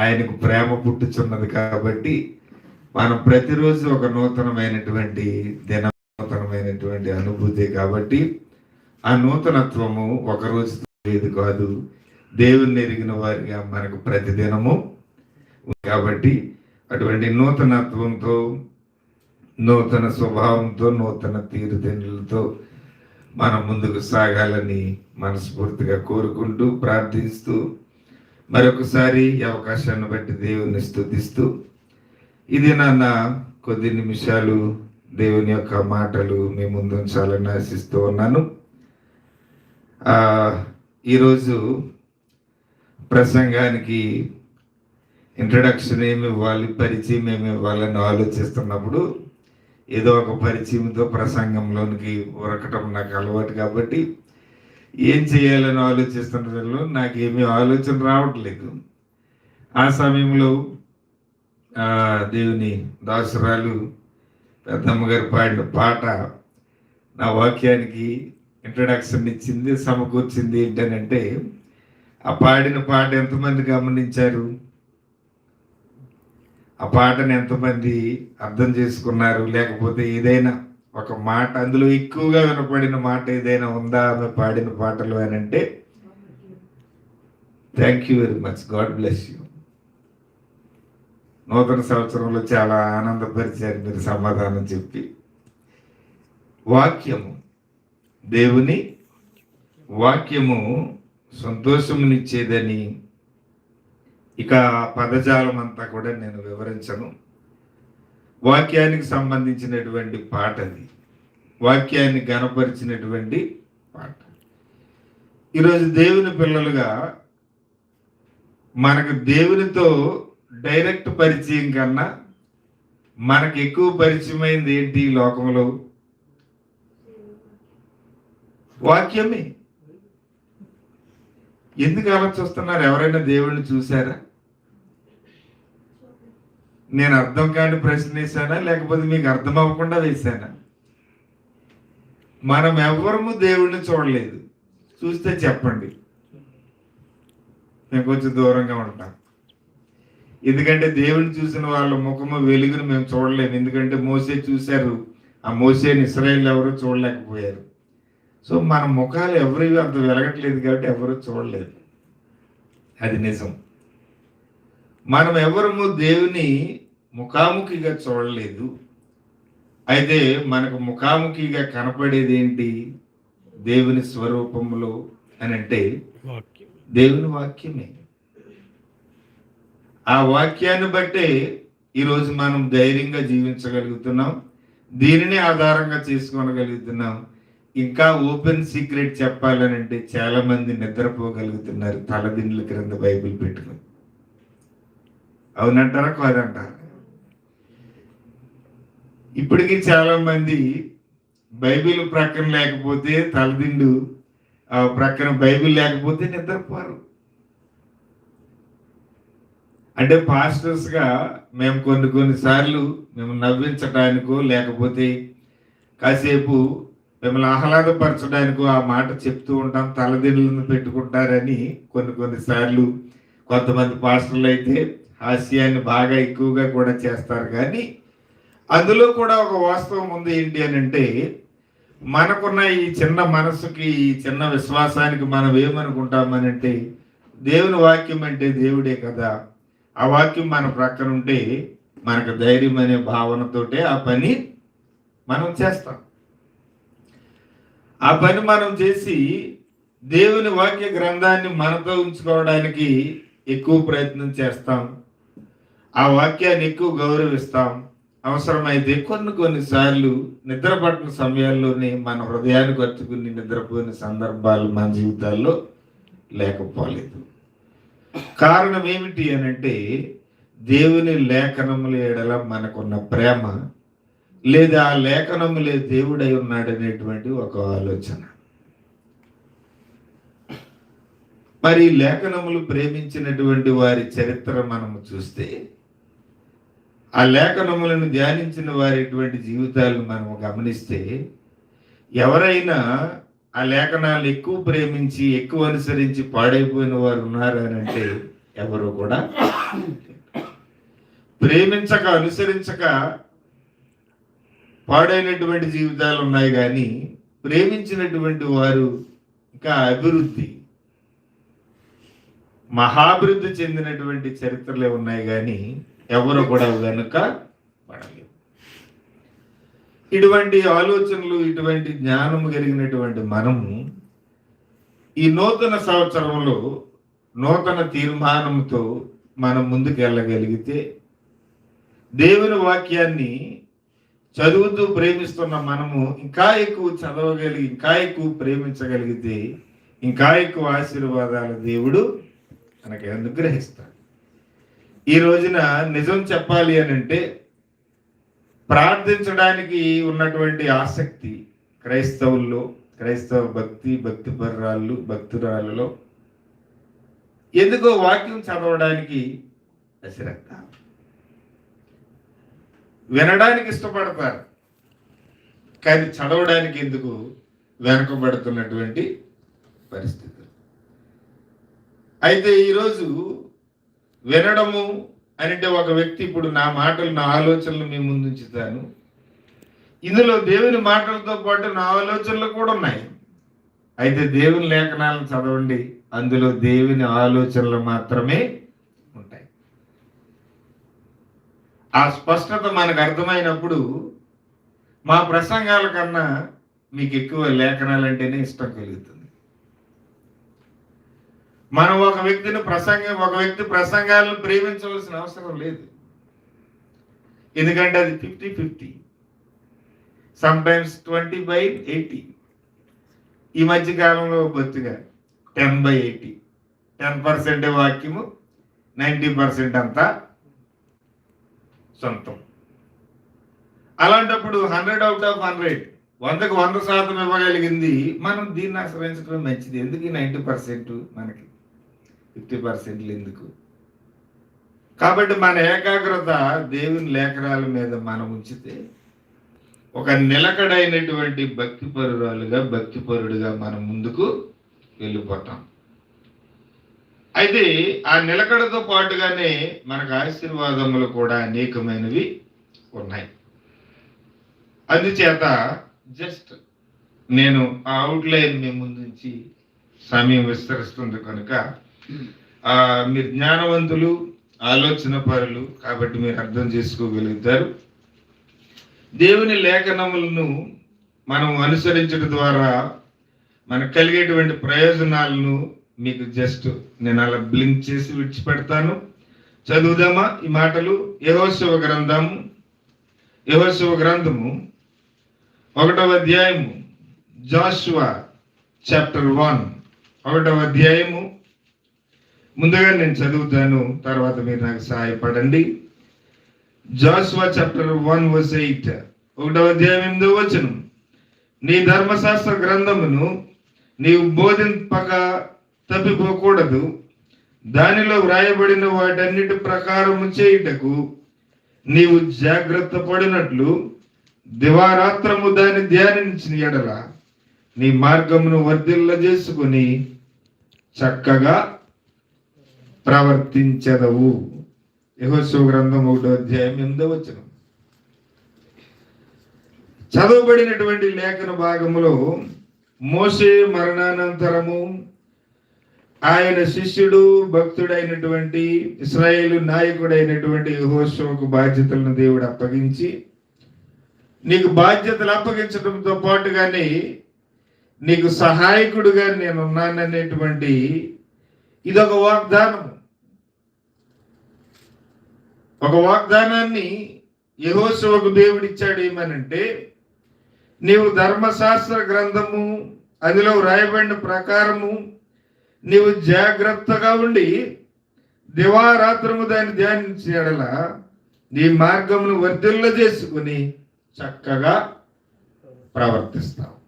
ఆయనకు ప్రేమ పుట్టుచున్నది కాబట్టి మనం ప్రతిరోజు ఒక నూతనమైనటువంటి దిన నూతనమైనటువంటి అనుభూతి కాబట్టి ఆ నూతనత్వము ఒక రోజు లేదు కాదు. దేవుణ్ణి ఎరిగిన వారిగా మనకు ప్రతిదినము కాబట్టి అటువంటి నూతనత్వంతో నూతన స్వభావంతో నూతన తీరుతెన్నులతో మనం ముందుకు సాగాలని మనస్ఫూర్తిగా కోరుకుంటూ ప్రార్థిస్తూ మరొకసారి ఈ అవకాశాన్ని బట్టి దేవుని స్థుతిస్తూ ఇది నాన్న కొద్ది నిమిషాలు దేవుని యొక్క మాటలు మీ ముందు ఉంచాలని ఆశిస్తూ ఉన్నాను. ఈరోజు ప్రసంగానికి ఇంట్రడక్షన్ ఏమి ఇవ్వాలి పరిచయం ఏమి ఇవ్వాలని ఆలోచిస్తున్నప్పుడు ఏదో ఒక పరిచయంతో ప్రసంగంలోనికి ఉరకటం నాకు అలవాటు కాబట్టి ఏం చేయాలని ఆలోచిస్తున్నలో నాకేమీ ఆలోచన రావట్లేదు. ఆ సమయంలో దేవుని దాసురాలు పెద్దమ్మ గారు పాడిన పాట నా వాక్యానికి ఇంట్రడక్షన్ ఇచ్చింది సమకూర్చింది ఏంటనంటే ఆ పాడిన పాట ఎంతమంది గమనించారు? ఆ పాటను ఎంతమంది అర్థం చేసుకున్నారు? లేకపోతే ఏదైనా ఒక మాట అందులో ఎక్కువగా వినపడిన మాట ఏదైనా ఉందా ఆమె పాడిన పాటలు అని అంటే thank you very much God bless you నూతన సంవత్సరంలో చాలా ఆనందపరిచారు మీరు సమాధానం చెప్పి. వాక్యము. దేవుని వాక్యము సంతోషమునిచ్చేదని ఇక పదజాలం అంతా కూడా నేను వివరించను. వాక్యానికి సంబంధించినటువంటి పాట అది. వాక్యాన్ని గనపరిచినటువంటి పాట. ఈరోజు దేవుని పిల్లలుగా మనకు దేవునితో డైరెక్ట్ పరిచయం కన్నా మనకు ఎక్కువ పరిచయమైంది ఏంటి ఈ లోకంలో? వాక్యమే. ఎందుకు ఆలోచిస్తున్నారు? ఎవరైనా దేవుణ్ణి చూసారా నేను అర్థం కాని ప్రశ్న వేసానా లేకపోతే మీకు అర్థం అవ్వకుండా వేసానా మనం ఎవరము దేవుణ్ణి చూడలేదు. చూస్తే చెప్పండి. మేము కొంచెం దూరంగా ఉంటాం. ఎందుకంటే దేవుని చూసిన వాళ్ళ ముఖము వెలుగును మేము చూడలేము. ఎందుకంటే మోసే చూశారు. ఆ మోసేని ఇస్రాయిల్ ఎవరు చూడలేకపోయారు. సో మన ముఖాలు ఎవరు అంత వెలగట్లేదు కాబట్టి ఎవరు చూడలేదు. అది నిజం. మనం ఎవరము దేవుని ముఖాముఖిగా చూడలేదు. అయితే మనకు ముఖాముఖిగా కనపడేది ఏంటి దేవుని స్వరూపంలో అని అంటే దేవుని వాక్యమే. ఆ వాక్యాన్ని బట్టే ఈరోజు మనం ధైర్యంగా జీవించగలుగుతున్నాం. దీనిని ఆధారంగా చేసుకోగలుగుతున్నాం. ఇంకా ఓపెన్ సీక్రెట్ చెప్పాలని అంటే చాలా మంది నిద్రపోగలుగుతున్నారు తలదిండ్ల క్రింద బైబిల్ పెట్టుకుని. అవునంటారా కాదంటారా? ఇప్పటికీ చాలా మంది బైబిల్ ప్రక్కన లేకపోతే తలదిండు ఆ ప్రక్కన బైబిల్ లేకపోతే నిద్రపోరు. అంటే పాస్టర్స్గా మేము కొన్ని కొన్ని సార్లు మేము నవ్వించడానికో లేకపోతే కాసేపు మిమ్మల్ని ఆహ్లాదపరచడానికో ఆ మాట చెప్తూ ఉంటాం తలదిండ్లను పెట్టుకుంటారని కొన్ని కొన్ని సార్లు కొంతమంది పాస్టర్లు అయితే హాస్యాన్ని బాగా ఎక్కువగా కూడా చేస్తారు. కానీ అందులో కూడా ఒక వాస్తవం ఉంది ఏంటి అని అంటే మనకున్న ఈ చిన్న మనసుకి ఈ చిన్న విశ్వాసానికి మనం ఏమనుకుంటామని అంటే దేవుని వాక్యం అంటే దేవుడే కదా. ఆ వాక్యం మన ప్రక్కన ఉంటే మనకు ధైర్యం అనే భావనతోటే ఆ పని మనం చేస్తాం. ఆ పని మనం చేసి దేవుని వాక్య గ్రంథాన్ని మనతో ఉంచుకోవడానికి ఎక్కువ ప్రయత్నం చేస్తాం. ఆ వాక్యాన్ని ఎక్కువ గౌరవిస్తాం. అవసరమైతే కొన్ని కొన్నిసార్లు నిద్రపట్టిన సమయాల్లోనే మన హృదయాన్ని కట్టుకుని నిద్రపోయిన సందర్భాలు మన జీవితాల్లో లేకపోలేదు. కారణం ఏమిటి అని అంటే దేవుని లేఖనముల ఎడల మనకున్న ప్రేమ లేదా ఆ లేఖనములే దేవుడై ఉన్నాడనేటువంటి ఒక ఆలోచన. మరి లేఖనములు ప్రేమించినటువంటి వారి చరిత్ర మనము చూస్తే ఆ లేఖనములను ధ్యానించిన వారి జీవితాలను మనము గమనిస్తే ఎవరైనా ఆ లేఖనాలు ఎక్కువ ప్రేమించి ఎక్కువ అనుసరించి పాడైపోయిన వారు ఉన్నారు అని అంటే ఎవరు కూడా ప్రేమించక అనుసరించక పాడైనటువంటి జీవితాలు ఉన్నాయి కానీ ప్రేమించినటువంటి వారు ఇంకా అభివృద్ధి మహాభివృద్ధి చెందినటువంటి చరిత్రలే ఉన్నాయి కానీ ఎవరు కూడా వెనుక పడలేదు. ఇటువంటి ఆలోచనలు ఇటువంటి జ్ఞానము కలిగినటువంటి మనము ఈ నూతన సంవత్సరంలో నూతన తీర్మానంతో మనం ముందుకు వెళ్ళగలిగితే దేవుని వాక్యాన్ని చదువుతూ ప్రేమిస్తున్న మనము ఇంకా ఎక్కువ చదవగలిగి ఇంకా ఎక్కువ ప్రేమించగలిగితే ఇంకా ఎక్కువ ఆశీర్వాదాలు దేవుడు మనకి అనుగ్రహిస్తాడు. ఈ రోజున నిజం చెప్పాలి అని అంటే ప్రార్థించడానికి ఉన్నటువంటి ఆసక్తి క్రైస్తవుల్లో క్రైస్తవ భక్తి భక్తి పర్రాళ్ళు భక్తురాళ్ళలో ఎందుకో వాక్యం చదవడానికి అశ్రద్ధ వినడానికి ఇష్టపడతారు కానీ చదవడానికి ఎందుకు వెనకబడుతున్నటువంటి పరిస్థితులు. అయితే ఈరోజు వినడము అంటే ఒక వ్యక్తి ఇప్పుడు నా మాటలు నా ఆలోచనలు మీ ముందు ఉంచుతాను ఇందులో దేవుని మాటలతో పాటు నా ఆలోచనలు కూడా ఉన్నాయి. అయితే దేవుని లేఖనాలను చదవండి. అందులో దేవుని ఆలోచనలు మాత్రమే ఉంటాయి. ఆ స్పష్టత మనకు అర్థమైనప్పుడు మా ప్రసంగాల కన్నా మీకు ఎక్కువ లేఖనాలంటేనే ఇష్టం కలుగుతుంది. మనం ఒక వ్యక్తిని ప్రసంగం ఒక వ్యక్తి ప్రసంగాలను ప్రేమించవలసిన అవసరం లేదు. ఎందుకంటే అది fifty fifty sometimes twenty by eighty ఈ మధ్య కాలంలో ten by eighty ten percent వాక్యము నైంటీ పర్సెంట్ అంతా సొంతం. అలాంటప్పుడు హండ్రెడ్ అవుట్ ఆఫ్ హండ్రెడ్ వందకు వంద శాతం ఇవ్వగలిగింది మనం దీన్ని ఆశ్రయించడం మంచిది. ఎందుకు నైంటీ పర్సెంట్ మనకి? ఫిఫ్టీ పర్సెంట్లు ఎందుకు? కాబట్టి మన ఏకాగ్రత దేవుని లేఖనాల మీద మనం ఉంచితే ఒక నిలకడైనటువంటి భక్తి పరురాలుగా భక్తి పరుడుగా మనం ముందుకు వెళ్ళిపోతాం. అయితే ఆ నిలకడతో పాటుగానే మనకు ఆశీర్వాదములు కూడా అనేకమైనవి ఉన్నాయి. అందుచేత జస్ట్ నేను ఆ అవుట్లైన్ మీ ముందుంచి సమయం విస్తరిస్తుంది కనుక మీరు జ్ఞానవంతులు ఆలోచన పరులు కాబట్టి మీరు అర్థం చేసుకోగలుగుతారు. దేవుని లేఖనములను మనం అనుసరించడం ద్వారా మనకు కలిగేటువంటి ప్రయోజనాలను మీకు జస్ట్ నేను అలా బ్లింక్ చేసి విడిచిపెడతాను. చదువుదామా ఈ మాటలు? యహోశివ గ్రంథము. యహోశివ గ్రంథము ఒకటవ అధ్యాయము. Joshua chapter one. ఒకటవ అధ్యాయము. ముందుగా నేను చదువుతాను తర్వాత మీరు నాకు సహాయపడండి. Joshua chapter one verse eight. ఒకటవ అధ్యాయం ఎనిమిదో వచనం. నీ ధర్మశాస్త్ర గ్రంథమును నీవు బోధింపక తప్పిపోకూడదు. దానిలో వ్రాయబడిన వాటన్నిటి ప్రకారము చేయుటకు నీవు జాగ్రత్త పడినట్లు దివారాత్రము దాన్ని ధ్యానించిన ఎడల నీ మార్గమును వర్ధిల్ల చేసుకుని చక్కగా ప్రవర్తించదవు. యహోశివ గ్రంథం ఒకటో అధ్యాయం ఎనిమిదో వచ్చిన చదవబడినటువంటి లేఖన భాగంలో మోసే మరణానంతరము ఆయన శిష్యుడు భక్తుడైనటువంటి ఇస్రాయేలు నాయకుడైనటువంటి యహోశివకు బాధ్యతలను దేవుడు అప్పగించి నీకు బాధ్యతలు అప్పగించడంతో పాటుగానే నీకు సహాయకుడుగా నేనున్నాననేటువంటి ఇదొక వాగ్దానం ఒక వాగ్దానాన్ని యహోశివకు దేవుడిచ్చాడు ఏమనంటే నీవు ధర్మశాస్త్ర గ్రంథము అందులో వ్రాయబడిన ప్రకారము నీవు జాగ్రత్తగా ఉండి దివారాత్రము దాన్ని ధ్యానించిన నీ మార్గమును వర్ధిల్ల చేసుకుని చక్కగా ప్రవర్తిస్తావు.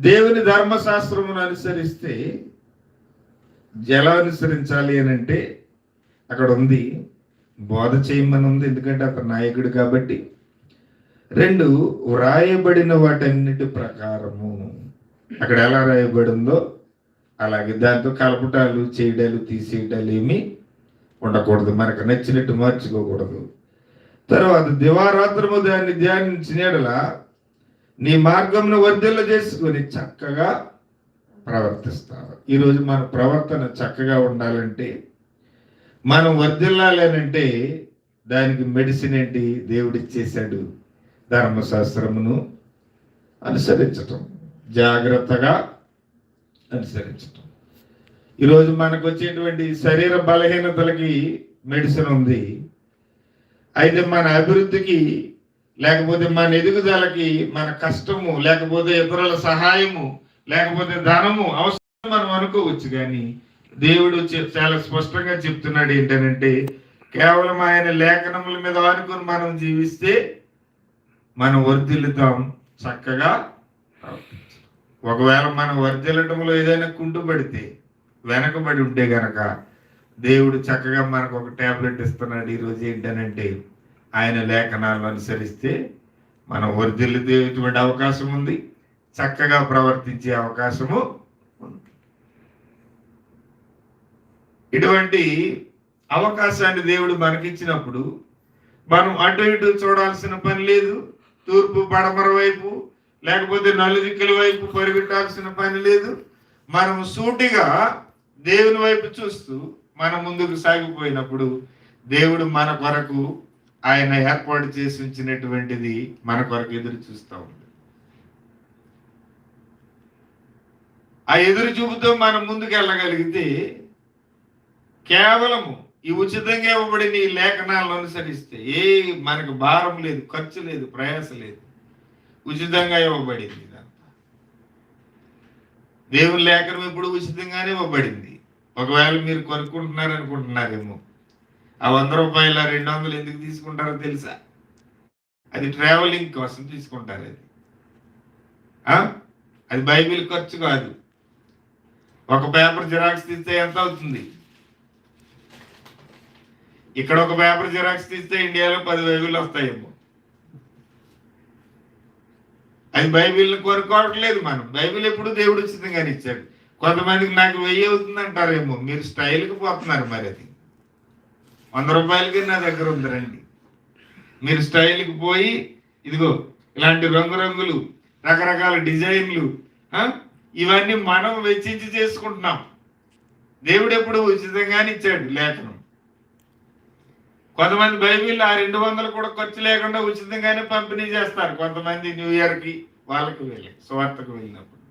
దేవుని ధర్మశాస్త్రమును అనుసరిస్తే ఎలా అనుసరించాలి అని అంటే అక్కడ ఉంది. బోధ చేయమని ఉంది ఎందుకంటే అతను నాయకుడు కాబట్టి. రెండు వ్రాయబడిన వాటన్నిటి ప్రకారము. అక్కడ ఎలా రాయబడిందో అలాగే దాంతో కలపటాలు చేయడాలు తీసేయడాలు ఏమీ ఉండకూడదు. మనకు నచ్చినట్టు మార్చుకోకూడదు. తర్వాత దివారాత్రము దాన్ని ధ్యానించిన నీ మార్గమును వర్ధిల్ల చేసుకొని చక్కగా ప్రవర్తిస్తారు. ఈరోజు మన ప్రవర్తన చక్కగా ఉండాలంటే మనం వర్ధిల్లాలేనంటే దానికి మెడిసిన్ ఏంటి? దేవుడిచ్చేశాడు ధర్మశాస్త్రమును అనుసరించటం. జాగ్రత్తగా అనుసరించటం. ఈరోజు మనకు వచ్చేటువంటి శరీర బలహీనతలకి మెడిసిన్ ఉంది. అయితే మన అభివృద్ధికి లేకపోతే మన ఎదుగుదలకి మన కష్టము లేకపోతే ఇతరుల సహాయము లేకపోతే ధనము అవసరం మనం అనుకోవచ్చు కానీ దేవుడు చాలా స్పష్టంగా చెప్తున్నాడు ఏంటనంటే కేవలం ఆయన లేఖనముల మీద ఆనుకుని మనం జీవిస్తే మనం వర్ధిల్లుతాం చక్కగా ఒకవేళ మనం వర్ధిల్లటంలో ఏదైనా కుంటుపడితే వెనకబడి ఉంటే గనక దేవుడు చక్కగా మనకు ఒక టాబ్లెట్ ఇస్తున్నాడు ఈరోజు ఏంటనంటే ఆయన లేఖనాలను అనుసరిస్తే మనం వర్ధిల్లేటువంటి అవకాశం ఉంది? చక్కగా ప్రవర్తించే అవకాశము ఉంది. ఇటువంటి అవకాశాన్ని దేవుడు మనకిచ్చినప్పుడు మనం అటు ఇటు చూడాల్సిన పని లేదు తూర్పు పడమర వైపు లేకపోతే నలుదిక్కుల వైపు పరిగెట్టాల్సిన పని లేదు. మనం సూటిగా దేవుని వైపు చూస్తూ మనం ముందుకు సాగిపోయినప్పుడు దేవుడు మన కొరకు ఆయన ఏర్పాటు చేసి ఉంచినటువంటిది మన కొరకు ఎదురు చూస్తూ ఉంది ఆ ఎదురు చూపుతో మనం ముందుకెళ్ళగలిగితే కేవలము ఈ ఉచితంగా ఇవ్వబడిన ఈ లేఖనాలను అనుసరిస్తే ఏ మనకు భారం లేదు ఖర్చు లేదు ప్రయాస లేదు. ఉచితంగా ఇవ్వబడింది ఇదంతా. దేవుని లేఖనం ఇప్పుడు ఉచితంగానే ఇవ్వబడింది. ఒకవేళ మీరు కొనుక్కుంటున్నారు అనుకుంటున్నారేమో. ఆ వంద రూపాయల రెండు వందలు ఎందుకు తీసుకుంటారో తెలుసా? అది ట్రావెలింగ్ కోసం తీసుకుంటారు అది. అది బైబిల్ ఖర్చు కాదు. ఒక పేపర్ జిరాక్స్ తీస్తే ఎంత అవుతుంది? ఇక్కడ ఒక పేపర్ జిరాక్స్ తీస్తే ఇండియాలో పది బైబిల్ వస్తాయేమో. అది బైబిల్ని కోరుకోవట్లేదు మనం. బైబిల్ ఎప్పుడు దేవుడు ఉచితంగానే ఇచ్చాడు. కొంతమందికి నాకు వెయ్యి అవుతుంది అంటారేమో మీరు స్టైల్కి పోతున్నారు మరి అది. వంద రూపాయలకి నా దగ్గర ఉందిరండి. మీరు స్టైల్కి పోయి ఇదిగో ఇలాంటి రంగురంగులు రకరకాల డిజైన్లు ఇవన్నీ మనం వెచ్చించి చేసుకుంటున్నాం. దేవుడు ఎప్పుడు ఉచితంగానే ఇచ్చాడు లేఖనం. కొంతమంది బైబిల్ ఆ రెండు వందలు కూడా ఖర్చు లేకుండా ఉచితంగానే పంపిణీ చేస్తారు. కొంతమంది న్యూ ఇయర్కి వాళ్ళకి వెళ్ళి స్వార్థకు వెళ్ళినప్పుడు.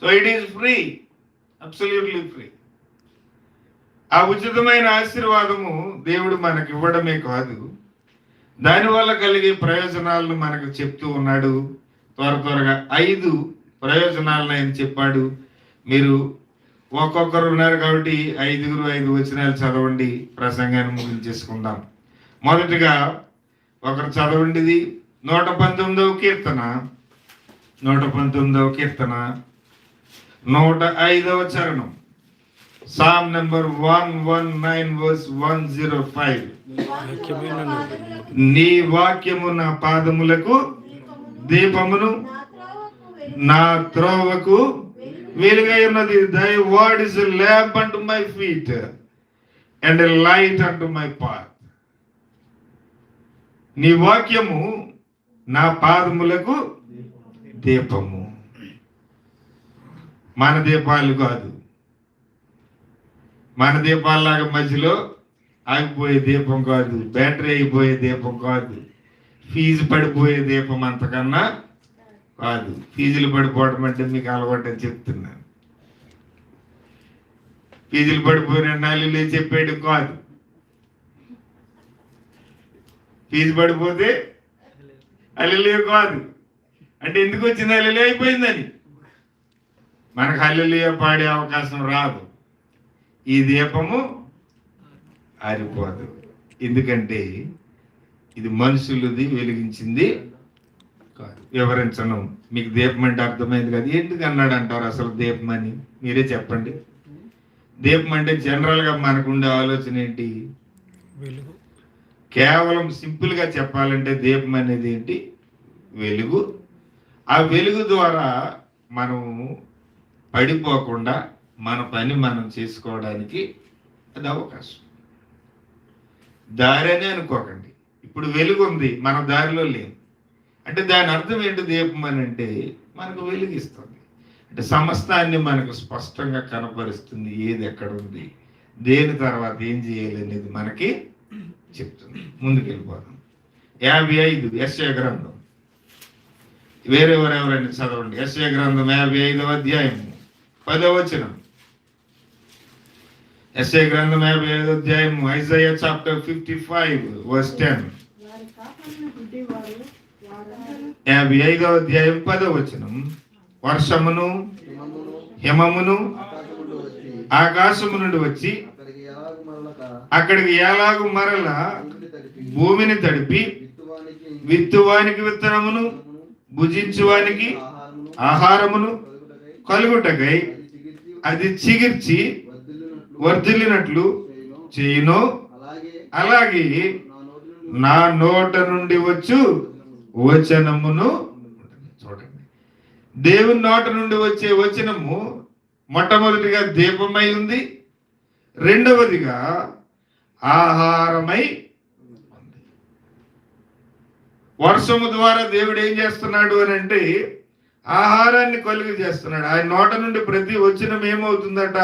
So it is free absolutely free. ఆ ఉచితమైన ఆశీర్వాదము దేవుడు మనకి ఇవ్వడమే కాదు. దానివల్ల కలిగే ప్రయోజనాలను మనకు చెప్తూ ఉన్నాడు. త్వర త్వరగా ఐదు ప్రయోజనాలను ఆయన చెప్పాడు. మీరు ఒక్కొక్కరు ఉన్నారు కాబట్టి ఐదుగురు ఐదు వచనాలు చదవండి. ప్రసంగాన్ని ముగించేసుకుందాం మొదటిగా ఒకరు చదవండిది నూట పంతొమ్మిదవ కీర్తన. నూట పంతొమ్మిదవ కీర్తన. నూట ఐదవ చరణం. Psalm number one one nine verse one zero five నీ వాక్యము నా పాదములకు దీపమును నా త్రోవకు వెలుగై ఉన్నది. Thy word is lamp unto my feet and light unto my path నీ వాక్యము నా పాదములకు దీపము. మన దీపాలు కాదు. మన దీపాలలాగా మధ్యలో ఆగిపోయే దీపం కాదు. బ్యాటరీ అయిపోయే దీపం కాదు. ఫీజు పడిపోయే దీపం అంతకన్నా కాదు. ఫీజులు పడిపోవడం అంటే మీకు అలవాటు అని చెప్తున్నాను. ఫీజులు పడిపోయిన నాలుగులే చెప్పేయడం కాదు. ఫీజు పడిపోతే అల్లెలే కాదు. అంటే ఎందుకు వచ్చింది అల్లెలే అయిపోయిందని? మనకు హల్లెలూయా పాడే అవకాశం రాదు. ఈ దీపము ఆరిపోదు. ఎందుకంటే ఇది మనుషులది వెలిగించింది వివరించను. మీకు దీపం అంటే అర్థమైంది కదా. ఎందుకు అన్నాడు అంటారు అసలు దీపం అని? మీరే చెప్పండి. దీపం అంటే జనరల్గా మనకు ఉండే ఆలోచన ఏంటి? వెలుగు. కేవలం సింపుల్గా చెప్పాలంటే దీపం అనేది ఏంటి? వెలుగు. ఆ వెలుగు ద్వారా మనము పడిపోకుండా మన పని మనం చేసుకోవడానికి అది అవకాశం. దారి అని అనుకోకండి. ఇప్పుడు వెలుగు ఉంది. మన దారిలో లేం అంటే దాని అర్థం ఏంటి దీపం అని అంటే మనకు వెలిగిస్తుంది. అంటే సమస్తాన్ని మనకు స్పష్టంగా కనపరుస్తుంది ఏది ఎక్కడ ఉంది దేని తర్వాత ఏం చేయాలి అనేది మనకి చెప్తుంది. ముందుకు వెళ్ళిపోదాం యాభై ఐదు ఎస్ఏ గ్రంథం. వేరెవరు ఎవరైనా చదవండి. ఎస్ఏ గ్రంథం యాభై ఐదవ అధ్యాయం పదవచనం ఎస్ఏ గ్రంథం యాభై ఐదు అధ్యాయం Isaiah chapter fifty five verse ten. యాభై ఐదవ అధ్యాయం పదవ వచనం వర్షమును హిమమును ఆకాశము నుండి వచ్చి అక్కడికి ఎలాగు మరల భూమిని తడిపి విత్తువానికి విత్తనమును భుజించువానికి ఆహారమును ఆహారమును కలుగుటకై అది చిగిర్చి వర్ధిల్లినట్లు చేయును. అలాగే నా నోట నుండి వచ్చు వచనమును చూడండి. దేవుని నోట నుండి వచ్చే వచనము మొట్టమొదటిగా దీపమై ఉంది రెండవదిగా ఆహారమై ఉంది. వర్షము ద్వారా దేవుడు ఏం చేస్తున్నాడు అని అంటే ఆహారాన్ని కలుగు చేస్తున్నాడు. ఆయన నోట నుండి ప్రతి వచనం ఏమవుతుందట?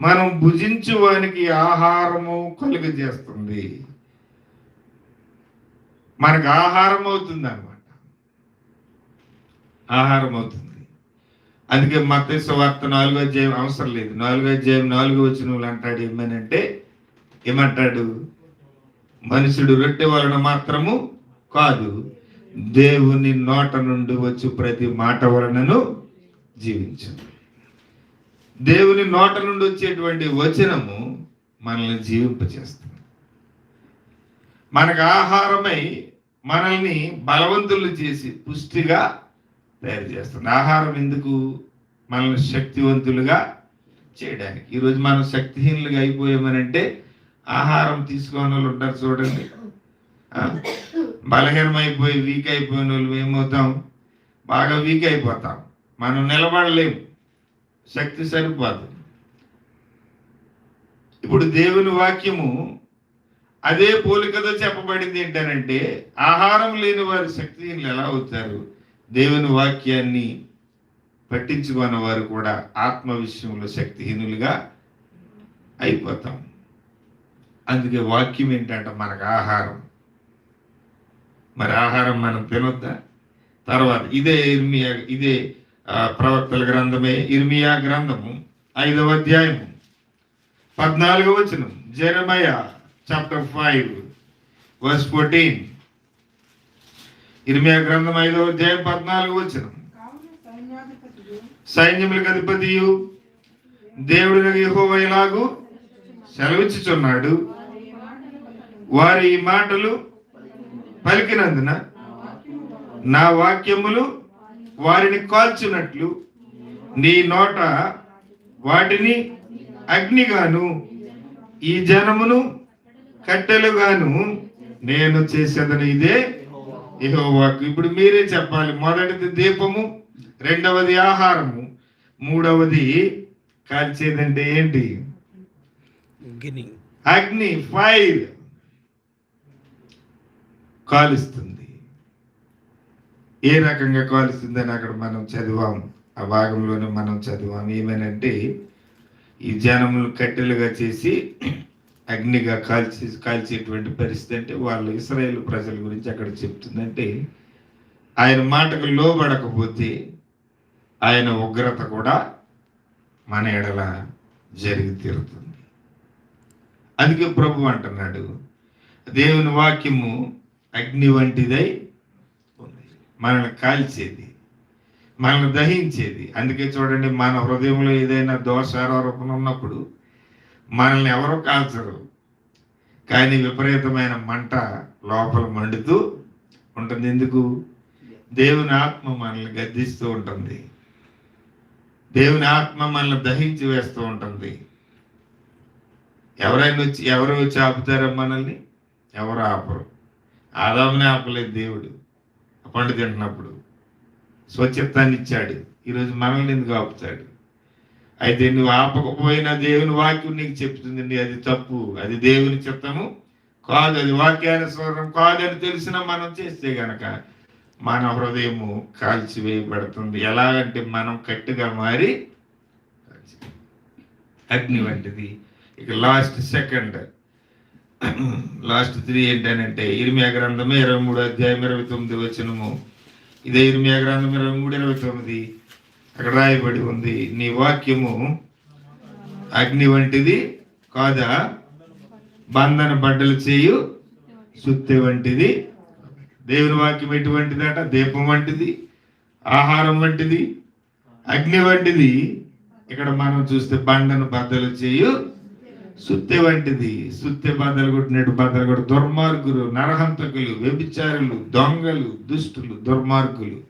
మనం భుజించువానికి ఆహారము కలుగు చేస్తుంది. మనకు ఆహారం అవుతుంది అనమాట ఆహారం అవుతుంది. అందుకే మత వార్త నాలుగో జయం అవసరం లేదు. నాలుగో జయం నాలుగో వచ్చిన అంటాడు ఏమనంటే ఏమంటాడు? మనుషుడు రొట్టె వలన మాత్రము కాదు దేవుని నోట నుండి వచ్చు ప్రతి మాట వలనను జీవించు దేవుని నోట నుండి వచ్చేటువంటి వచనము మనల్ని జీవింపచేస్తుంది. మనకు ఆహారమై మనల్ని బలవంతులు చేసి పుష్టిగా తయారు చేస్తుంది. ఆహారం ఎందుకు? మనల్ని శక్తివంతులుగా చేయడానికి. ఈరోజు మనం శక్తిహీనులుగా అయిపోయామనంటే ఆహారం తీసుకోని వాళ్ళు ఉంటారు చూడండి. బలహీనమైపోయి వీక్ అయిపోయిన వాళ్ళు ఏమవుతాం? బాగా వీక్ అయిపోతాం. మనం నిలబడలేము శక్తి సరిపోదు. ఇప్పుడు దేవుని వాక్యము అదే పోలికతో చెప్పబడింది ఏంటనంటే ఆహారం లేని వారి శక్తిహీనులు ఎలా అవుతారు? దేవుని వాక్యాన్ని పట్టించుకున్న వారు కూడా ఆత్మ విషయంలో శక్తిహీనులుగా అయిపోతాం. అందుకే వాక్యం ఏంటంటే మనకు ఆహారం. మరి ఆహారం మనం తినొద్దా? తర్వాత ఇదే ఇర్మియా ఇదే ప్రవక్తల గ్రంథమే ఇర్మియా గ్రంథము ఐదవ అధ్యాయము. పద్నాలుగవ వచనం Jeremiah chapter five verse fourteen ఇర్మియా గ్రంథం ఐదవ అధ్యాయం పద్నాలుగు వచ్చిన. సైన్యములకు అధిపతియు దేవుడు యెహోవా ఇలాగు సెలవిచ్చుచున్నాడు. వారి ఈ మాటలు పలికినందున నా వాక్యములు వారిని కాల్చున్నట్లు నీ నోట వాటిని అగ్నిగాను ఈ జనమును కట్టెలుగాను నేను చేసేదని ఇదే యెహోవాకు. ఇప్పుడు మీరే చెప్పాలి. మొదటిది దీపము రెండవది ఆహారము మూడవది కాల్చేదంటే ఏంటి? గిని అగ్ని ఫైర్. కాలుస్తుంది. ఏ రకంగా కాలుస్తుందని అక్కడ మనం చదివాం. ఆ భాగంలోనే మనం చదివాం. ఏమనంటే ఈ జనములు కట్టెలుగా చేసి అగ్నిగా కాల్చి కాల్చేటువంటి పరిస్థితి అంటే వాళ్ళు ఇస్రాయేల్ ప్రజల గురించి అక్కడ చెప్తుందంటే ఆయన మాటకు లోబడకపోతే ఆయన ఉగ్రత కూడా మన ఎడల జరిగి తీరుతుంది. అందుకే ప్రభు అంటున్నాడు దేవుని వాక్యము అగ్ని వంటిదై ఉంది. మనల్ని కాల్చేది మనల్ని దహించేది. అందుకే చూడండి మన హృదయంలో ఏదైనా దోషారోపణ ఉన్నప్పుడు మనల్ని ఎవరు కాల్చరు. కానీ విపరీతమైన మంట లోపల మండుతూ ఉంటుంది. ఎందుకు? దేవుని ఆత్మ మనల్ని గద్దిస్తూ ఉంటుంది. దేవుని ఆత్మ మనల్ని దహించి వేస్తూ ఉంటుంది. ఎవరైనా వచ్చి ఎవరు వచ్చి ఆపుతారా మనల్ని? ఎవరు ఆపరు. ఆదామునే ఆపలేదు దేవుడు. పండు తింటున్నప్పుడు స్వచ్ఛత్వాన్ని ఇచ్చాడు. ఈరోజు మనల్ని ఎందుకు ఆపుతాడు? అయితే నువ్వు ఆపకపోయినా దేవుని వాక్యం నీకు చెప్తుంది అది తప్పు. అది దేవుని చిత్తము కాదు అది వాక్యానుసరం కాదు అని తెలిసిన మనం చేస్తే గనక మన హృదయము కాల్చివేయబడుతుంది. ఎలాగంటే మనం కట్టుగా మారి అగ్ని వంటిది. ఇక లాస్ట్ సెకండ్. లాస్ట్ త్రీ ఏంటనంటే ఇరిమియా గ్రంథము ఇరవై మూడు అధ్యాయం ఇరవై తొమ్మిది వచనము. ఇదే ఇరిమియా గ్రంథం ఇరవై మూడు ఇరవై తొమ్మిది. అక్కడ రాయబడి ఉంది. నీ వాక్యము అగ్ని వంటిది కాదా? బంధన బడ్డలు చేయు సుత్తి వంటిది. దేవుని వాక్యం ఎటువంటిదట? దీపం వంటిది ఆహారం వంటిది అగ్ని వంటిది. ఇక్కడ మనం చూస్తే బండను బద్దలు చేయు సుత్తె వంటిది. సుత్తె బద్దలు కొట్టినట్టు బద్దలు కూడా దుర్మార్గులు నరహంతకులు వ్యభిచారులు దొంగలు దుష్టులు దుర్మార్గులు.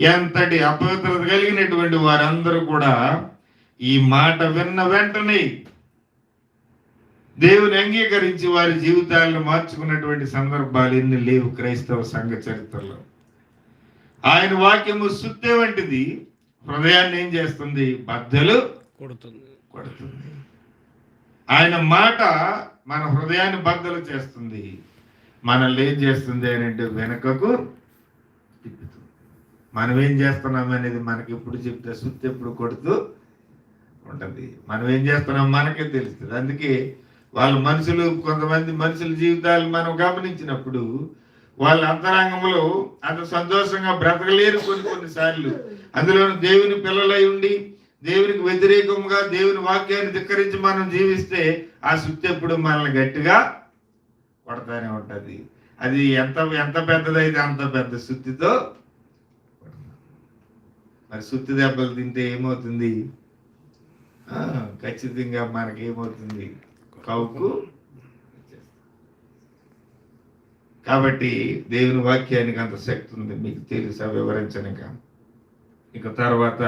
ఎంతటి అపవిత్రత కలిగినటువంటి వారందరూ కూడా ఈ మాట విన్న వెంటనే దేవుని అంగీకరించి వారి జీవితాలను మార్చుకున్నటువంటి సందర్భాలు ఎన్ని లేవు క్రైస్తవ సంఘ చరిత్రలో. ఆయన వాక్యము శుద్ధి వంటిది. హృదయాన్ని ఏం చేస్తుంది? బద్దలు కొడుతుంది. కొడుతుంది. ఆయన మాట మన హృదయాన్ని బద్దలు చేస్తుంది. మనల్ని ఏం చేస్తుంది అని అంటే వెనుకకు మనం ఏం చేస్తున్నాం అనేది మనకి ఎప్పుడు చెప్తే సుత్తి ఎప్పుడు కొడుతూ ఉంటుంది. మనం ఏం చేస్తున్నాం మనకే తెలుస్తుంది. అందుకే వాళ్ళ మనుషులు కొంతమంది మనుషుల జీవితాలు మనం గమనించినప్పుడు వాళ్ళ అంతరంగంలో అంత సంతోషంగా బ్రతకలేరు కొన్ని కొన్నిసార్లు అందులో దేవుని పిల్లలై ఉండి దేవునికి వ్యతిరేకంగా దేవుని వాక్యాన్ని ధిక్కరించి మనం జీవిస్తే ఆ శుద్ధి ఎప్పుడు మనల్ని గట్టిగా కొడతానే ఉంటుంది. అది ఎంత ఎంత పెద్దదైతే అంత పెద్ద శుద్ధితో మరి సుత్తి దెబ్బలు తింటే ఏమవుతుంది? ఖచ్చితంగా మనకేమవుతుంది? కవుకు కాబట్టి దేవుని వాక్యానికి అంత శక్తి ఉంది మీకు తెలుసా వివరించనిక. ఇక తర్వాత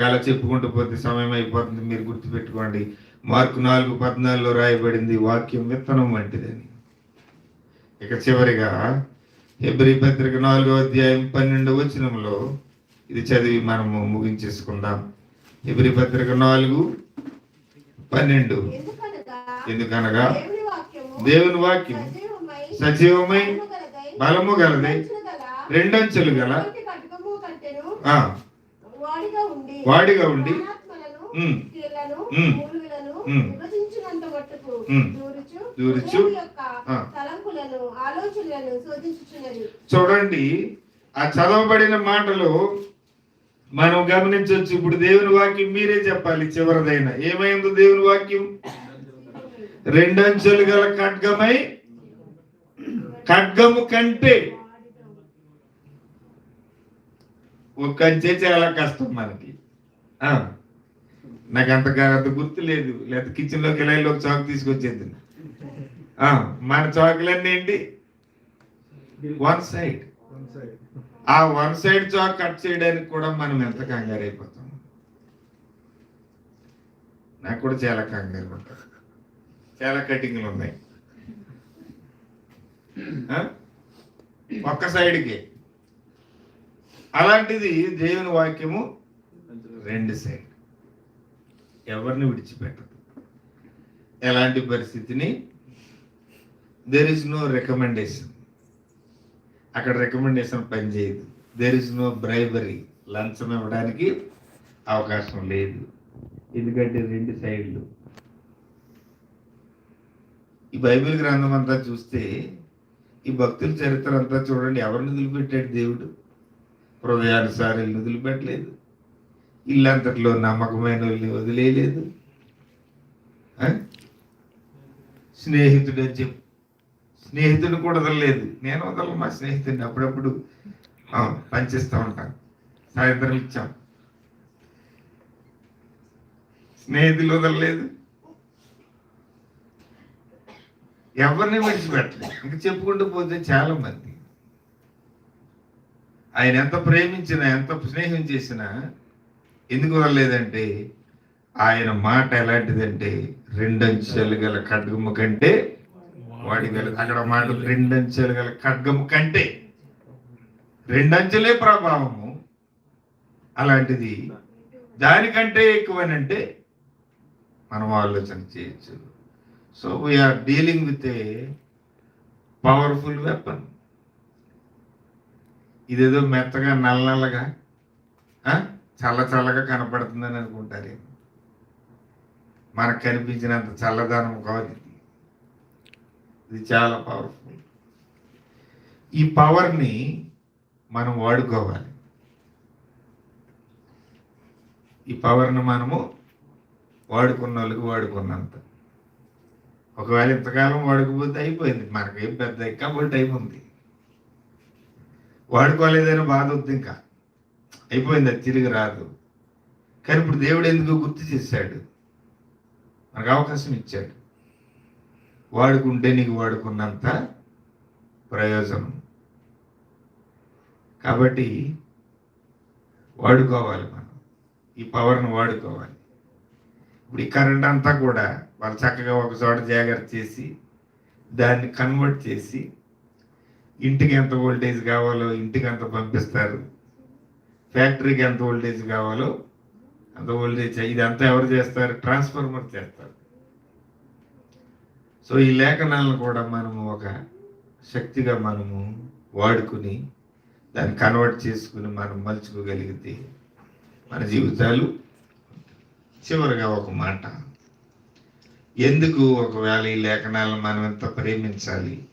గల చెప్పుకుంటూ పోతే సమయం అయిపోతుంది మీరు గుర్తుపెట్టుకోండి. మార్కు నాలుగు పద్నాలుగులో రాయబడింది వాక్యం విత్తనం వంటిదని. ఇక చివరిగా హెబ్రి పత్రిక నాలుగో అధ్యాయం పన్నెండు వచనంలో ఇది చదివి మనము ముగించేసుకుందాం. ఇబ్రి పత్రిక నాలుగు పన్నెండు. ఎందుకనగా? దేవుని వాక్యం సజీవమై బలము గలది రెండంచెలు గల వాడిగా ఉండి దూరుచు చూడండి ఆ చదవబడిన మాటలు మనం గమనించవచ్చు ఇప్పుడు దేవుని వాక్యం మీరే చెప్పాలి చివరిదైన. ఏమైందో దేవుని వాక్యం? రెండంచెలు గల ఖడ్గమై ఖడ్గము కంటే ఒక కంచే చాలా కష్టం మనకి. ఆ, నాకు అంత అంత గుర్తు లేదు. లేదా కిచెన్లోకి వెళ్ళి ఒక చాకు తీసుకొచ్చేది ఆ, మన చాకులన్నీ ఏంటి? వన్ సైడ్ ఆ వన్ సైడ్ చాక్ కట్ చేయడానికి కూడా మనం ఎంత కంగారు అయిపోతాం నాకు కూడా చాలా కంగారు ఉంటుంది చాలా కటింగ్లు ఉన్నాయి. ఒక్క సైడ్కి. అలాంటిది దేవుని వాక్యము రెండు సైడ్. ఎవరిని విడిచిపెట్టదు? ఎలాంటి పరిస్థితిని? దెర్ ఇస్ నో రికమెండేషన్ అక్కడ రికమెండేషన్ పనిచేయదు దేర్ ఇస్ నో బ్రైబరీ లంచం ఇవ్వడానికి అవకాశం లేదు. ఎందుకంటే రెండు సైడ్లు. ఈ బైబిల్ గ్రంథం అంతా చూస్తే ఈ భక్తుల చరిత్ర అంతా చూడండి. ఎవరిని వదిలిపెట్టాడు దేవుడు? హృదయానుసారుల్ని వదిలిపెట్టలేదు. ఇల్లంతట్లో నమ్మకమైన వాళ్ళని వదిలేయలేదు. స్నేహితుడని స్నేహితుడు అని చెప్పు స్నేహితుడు కూడా వదలలేదు. నేను వదలను మా స్నేహితుడిని అప్పుడప్పుడు పనిచేస్తూ ఉంటాను. సాయంత్రం ఇచ్చాం. స్నేహితులు వదలలేదు. ఎవరిని విడిచిపెట్టలేదు. ఇంకా చెప్పుకుంటూ పోతే చాలా మంది ఆయన ఎంత ప్రేమించినా ఎంత స్నేహం చేసినా ఎందుకు వదలలేదంటే ఆయన మాట ఎలాంటిదంటే రెండంచెలు గల ఖడ్గము కంటే వాడి గల అక్కడ మాట రెండంచెలు గల ఖడ్గము కంటే రెండంచెలే ప్రభావము అలాంటిది దానికంటే ఎక్కువనంటే మనం ఆలోచన చేయొచ్చు. So we're dealing with a powerful weapon ఇదేదో మెత్తగా నల్ల నల్లగా ఆ, చల్ల చల్లగా కనపడుతుందని అనుకుంటారు మనకు కనిపించినంత చల్లదనం కాదు. ఇది చాలా పవర్ఫుల్ ఈ పవర్ని మనం వాడుకోవాలి. ఈ పవర్ని మనము వాడుకున్న వాళ్ళకి వాడుకున్నంత. ఒకవేళ ఇంతకాలం వాడుకపోతే అయిపోయింది. మనకేం పెద్ద ఇంకా టైం ఉంది. వాడుకోలేదని బాధ వద్దు ఇంకా. అయిపోయింది అది తిరిగి రాదు. కానీ ఇప్పుడు దేవుడు ఎందుకు గుర్తు చేశాడు? మనకు అవకాశం ఇచ్చాడు. వాడుకుంటే నీకు వాడుకున్నంత ప్రయోజనం. కాబట్టి వాడుకోవాలి మనం. ఈ పవర్ను వాడుకోవాలి. ఇప్పుడు ఈ కరెంట్ అంతా కూడా వాళ్ళు చక్కగా ఒక చోట జాగ్రత్త చేసి దాన్ని కన్వర్ట్ చేసి ఇంటికి ఎంత వోల్టేజ్ కావాలో ఇంటికి అంత పంపిస్తారు. ఫ్యాక్టరీకి ఎంత వోల్టేజ్ కావాలో అంత వోల్టేజ్. ఇదంతా ఎవరు చేస్తారు? ట్రాన్స్ఫార్మర్ చేస్తారు. సో ఈ లేఖనాలను కూడా మనము ఒక శక్తిగా మనము వాడుకుని దాన్ని కన్వర్ట్ చేసుకుని మనం మలుచుకోగలిగితే మన జీవితాలు చివరిగా ఒక మాట. ఎందుకు ఒకవేళ ఈ లేఖనాలను మనం ఎంత ప్రేమించాలి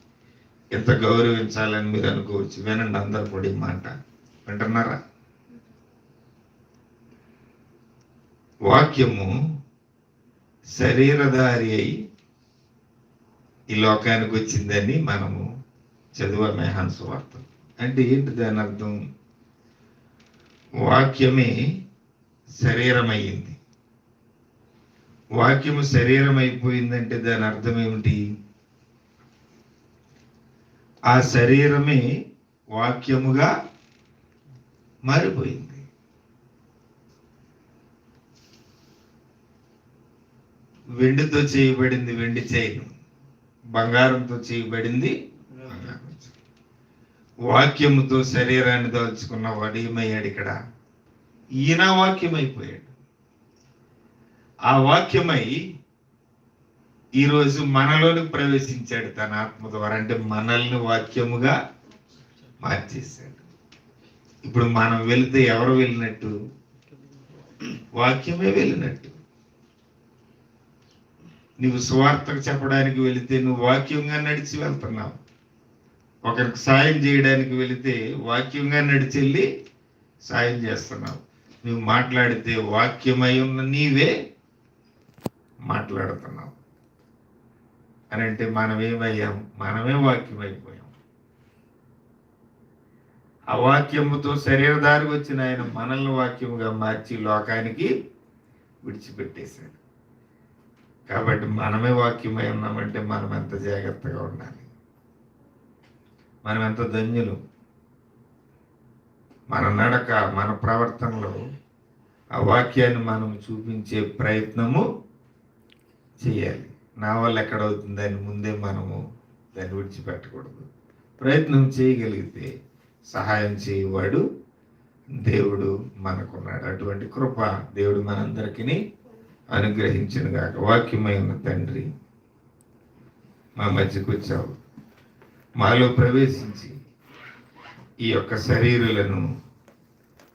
ఎంత గౌరవించాలని మీరు అనుకోవచ్చు? వినండి అందరు కూడా ఈ మాట. వింటున్నారా? వాక్యము శరీరధారి అయి ఈ లోకానికి వచ్చిందని మనము చదివామే హంసవార్త అంటే ఏంటి దాని అర్థం? వాక్యమే శరీరమయ్యింది వాక్యము శరీరం అయిపోయిందంటే దాని అర్థం ఏమిటి? ఆ శరీరమే వాక్యముగా మారిపోయింది. వెండితో చేయబడింది వెండి చేయను బంగారంతో చేయబడింది. వాక్యముతో శరీరాన్ని దాల్చుకున్న వాడు ఏమయ్యాడు ఇక్కడ? ఈయన వాక్యమైపోయాడు. ఆ వాక్యమై ఈరోజు మనలోనికి ప్రవేశించాడు తన ఆత్మ ద్వారా. అంటే మనల్ని వాక్యముగా మార్చేశాడు. ఇప్పుడు మనం వెళితే ఎవరు వెళ్ళినట్టు? వాక్యమే వెళ్ళినట్టు. నువ్వు స్వార్థకు చెప్పడానికి వెళితే నువ్వు వాక్యంగా నడిచి వెళ్తున్నావు. ఒకరికి సాయం చేయడానికి వెళితే వాక్యంగా నడిచి వెళ్ళి సాయం చేస్తున్నావు. నువ్వు మాట్లాడితే వాక్యమై ఉన్న నీవే మాట్లాడుతున్నావు. అని అంటే మనం ఏమయ్యాం మనమే వాక్యం అయిపోయాం ఆ వాక్యముతో శరీరధారి వచ్చిన ఆయన మనల్ని వాక్యముగా మార్చి లోకానికి విడిచిపెట్టేశాడు. కాబట్టి మనమే వాక్యమై ఉన్నామంటే మనం ఎంత జాగ్రత్తగా ఉండాలి? మనం ఎంత ధన్యులు? మన నడక మన ప్రవర్తనలో ఆ వాక్యాన్ని మనం చూపించే ప్రయత్నము చేయాలి. నా వల్ల ఎక్కడ అవుతుందని ముందే మనము దాన్ని విడిచిపెట్టకూడదు. ప్రయత్నం చేయగలిగితే సహాయం చేయవాడు దేవుడు మనకున్నాడు. అటువంటి కృప దేవుడు మనందరికీ అనుగ్రహించిన గాక. వాక్యమై ఉన్న తండ్రి మా మధ్యకు వచ్చావు. మాలో ప్రవేశించి ఈ యొక్క శరీరులను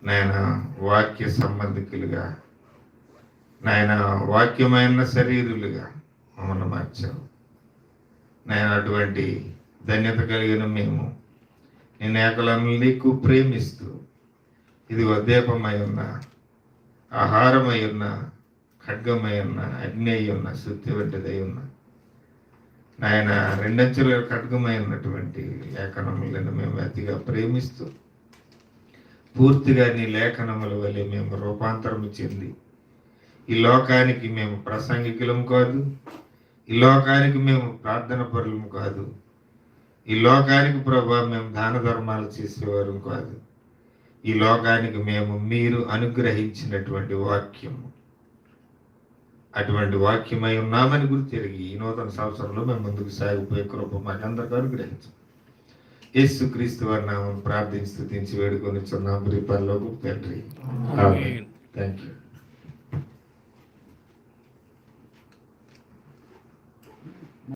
నాయన వాక్య సంబంధికులుగా నాయన వాక్యమైన శరీరులుగా మమ్మల్ని మార్చావు. నేను అటువంటి ధన్యత కలిగిన మేము నేను ఏకలను నీకు ప్రేమిస్తూ ఇది ఉద్దేపమై ఉన్న ఆహారమై ఉన్న ఖడ్గమై ఉన్న అగ్ని అయి ఉన్న శుద్ధి వంటిదై ఉన్న నాయన రెండంచుల ఖడ్గమై ఉన్నటువంటి లేఖనములను మేము అతిగా ప్రేమిస్తూ పూర్తిగా నీ లేఖనముల వలె మేము రూపాంతరం చెంది ఈ లోకానికి మేము ప్రసంగికులం కాదు ఈ లోకానికి మేము ప్రార్థన పరులం కాదు ఈ లోకానికి ప్రభా మేము దాన ధర్మాలు చేసేవారు కాదు ఈ లోకానికి మేము మీరు అనుగ్రహించినటువంటి వాక్యము. అటువంటి వాక్యమై ఉన్నామని గుర్తిరిగి ఈ నూతన సంవత్సరంలో మేము ముందుకు సాగిపోయే కృప మాకందరికీ అనుగ్రహించు. యేసు క్రీస్తు వారి నామం ప్రార్థించి స్థుతించి వేడుకొని చున్నాం ప్రిపర్లో తండ్రి. Thank you